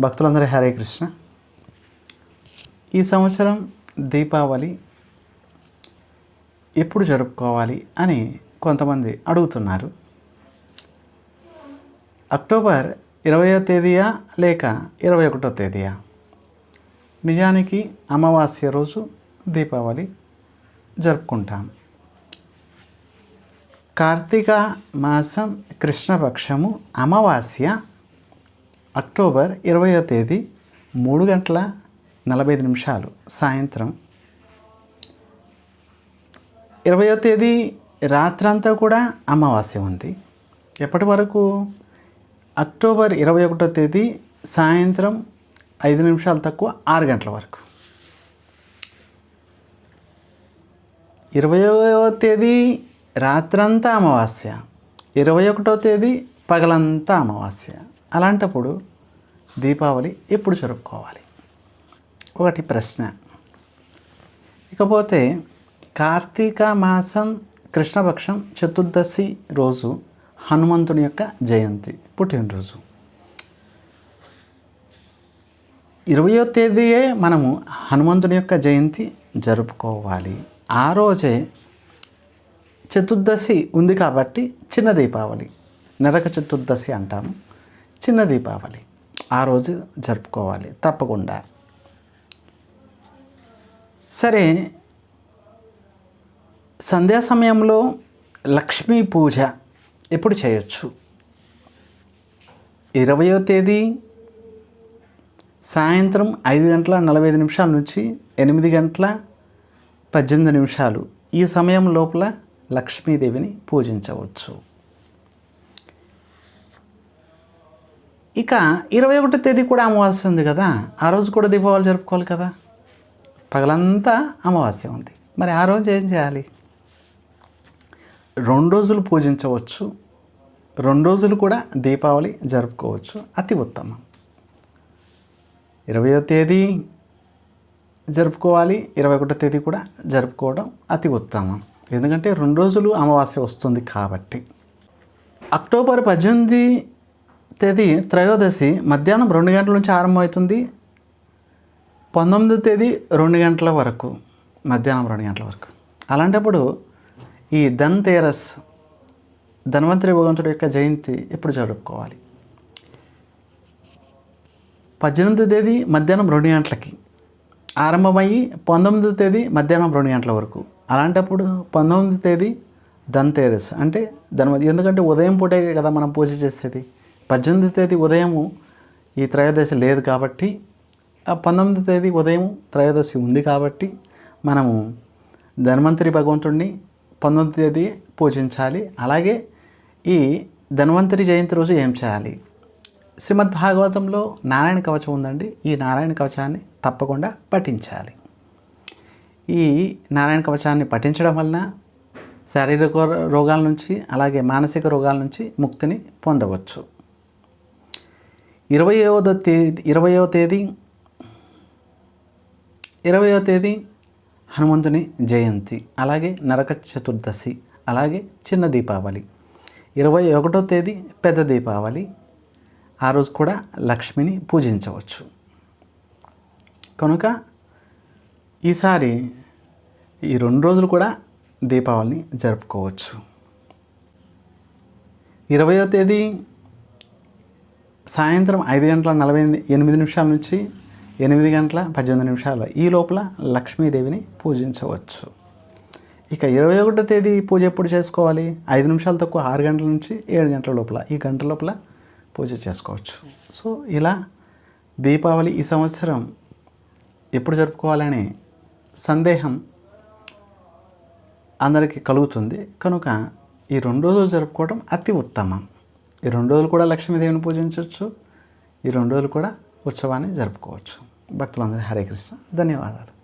భక్తులందరూ హరే కృష్ణ. ఈ సంవత్సరం దీపావళి ఎప్పుడు జరుపుకోవాలి అని కొంతమంది అడుగుతున్నారు. అక్టోబర్ ఇరవయో తేదీయా లేక ఇరవై ఒకటో తేదీయా? నిజానికి అమావాస్య రోజు దీపావళి జరుపుకుంటాం. కార్తీక మాసం కృష్ణపక్షము అమావాస్య అక్టోబర్ ఇరవయో తేదీ మూడు గంటల నలభై ఐదు నిమిషాలు సాయంత్రం. ఇరవయో తేదీ రాత్రంతా కూడా అమావాస్య ఉంది. ఎప్పటి వరకు? అక్టోబర్ ఇరవై ఒకటో తేదీ సాయంత్రం ఐదు నిమిషాలు తక్కువ ఆరు గంటల వరకు. ఇరవయో తేదీ రాత్రంతా అమావాస్య ఇరవై ఒకటో తేదీ పగలంతా అమావాస్య. అలాంటప్పుడు దీపావళి ఎప్పుడు జరుపుకోవాలి? ఒకటి ప్రశ్న. ఇకపోతే కార్తీక మాసం కృష్ణపక్షం చతుర్దశి రోజు హనుమంతుని యొక్క జయంతి పుట్టినరోజు. ఇరవయో తేదీయే మనము హనుమంతుని యొక్క జయంతి జరుపుకోవాలి. ఆ రోజే చతుర్దశి ఉంది కాబట్టి చిన్న దీపావళి నరక చతుర్దశి అంటాము. చిన్న దీపావళి. ఆ రోజు జరుపుకోవాలి తప్పకుండా. సరే సంధ్యా సమయంలో లక్ష్మీ పూజ ఎప్పుడు చేయొచ్చు? ఇరవయో తేదీ సాయంత్రం ఐదు గంటల నలభై ఐదు నిమిషాల నుంచి ఎనిమిది గంటల పద్దెనిమిది నిమిషాలు. ఈ సమయం లోపల లక్ష్మీదేవిని పూజించవచ్చు. ఇక ఇరవై ఒకటో తేదీ కూడా అమావాస్య ఉంది కదా ఆ రోజు కూడా దీపావళి జరుపుకోవాలి కదా. పగలంతా అమావాస్య ఉంది. మరి ఆ రోజు ఏం చేయాలి? రెండు రోజులు పూజించవచ్చు రెండు రోజులు కూడా దీపావళి జరుపుకోవచ్చు. అతి ఉత్తమం. ఇరవయో తేదీ జరుపుకోవాలి ఇరవై ఒకటో తేదీ కూడా జరుపుకోవడం అతి ఉత్తమం. ఎందుకంటే రెండు రోజులు అమావాస్య వస్తుంది కాబట్టి. అక్టోబర్ పద్దెనిమిది తేదీ త్రయోదశి మధ్యాహ్నం రెండు గంటల నుంచి ఆరంభమవుతుంది. పంతొమ్మిదో తేదీ రెండు గంటల వరకు మధ్యాహ్నం రెండు గంటల వరకు. అలాంటప్పుడు ఈ ధన్ తేరస్ ధన్వంతరి భగవంతుడి యొక్క జయంతి ఎప్పుడు జరుపుకోవాలి? పద్దెనిమిదో తేదీ మధ్యాహ్నం రెండు గంటలకి ఆరంభమయ్యి పంతొమ్మిదో తేదీ మధ్యాహ్నం రెండు గంటల వరకు. అలాంటప్పుడు పంతొమ్మిదో తేదీ ధన్తేరస్ అంటే ధన్వతి ఎందుకంటే ఉదయం పూటే కదా మనం పూజ చేసేది. పద్దెనిమిది తేదీ ఉదయము ఈ త్రయోదశి లేదు కాబట్టి ఆ తేదీ ఉదయం త్రయోదశి ఉంది కాబట్టి మనము ధన్వంతరి భగవంతుడిని పంతొమ్మిది తేదీ పూజించాలి. అలాగే ఈ ధన్వంతరి జయంతి రోజు ఏం చేయాలి? శ్రీమద్ భాగవతంలో నారాయణ కవచం ఉందండి. ఈ నారాయణ కవచాన్ని తప్పకుండా పఠించాలి. ఈ నారాయణ కవచాన్ని పఠించడం వలన శారీరక రోగాల నుంచి అలాగే మానసిక రోగాల నుంచి ముక్తిని పొందవచ్చు. ఇరవయవ తేదీ ఇరవయవ తేదీ ఇరవయవ తేదీ హనుమంతుని జయంతి అలాగే నరక చతుర్దశి అలాగే చిన్న దీపావళి. ఇరవై ఒకటో తేదీ పెద్ద దీపావళి ఆ రోజు కూడా లక్ష్మిని పూజించవచ్చు. కనుక ఈసారి ఈ రెండు రోజులు కూడా దీపావళిని జరుపుకోవచ్చు. ఇరవయో తేదీ సాయంత్రం ఐదు గంటల నలభై ఎనిమిది నిమిషాల నుంచి ఎనిమిది గంటల పద్దెనిమిది నిమిషాల ఈ లోపల లక్ష్మీదేవిని పూజించవచ్చు. ఇక ఇరవై ఒకటో తేదీ పూజ ఎప్పుడు చేసుకోవాలి? ఐదు నిమిషాలు తక్కువ ఆరు గంటల నుంచి ఏడు గంటల లోపల ఈ గంట లోపల పూజ చేసుకోవచ్చు. సో ఇలా దీపావళి ఈ సంవత్సరం ఎప్పుడు జరుపుకోవాలనే సందేహం అందరికీ కలుగుతుంది. కనుక ఈ రెండు రోజులు జరుపుకోవడం అతి ఉత్తమం. ఈ రెండు రోజులు కూడా లక్ష్మీదేవిని పూజించవచ్చు. ఈ రెండు రోజులు కూడా ఉత్సవాన్ని జరుపుకోవచ్చు. భక్తులందరూ హరే కృష్ణ. ధన్యవాదాలు.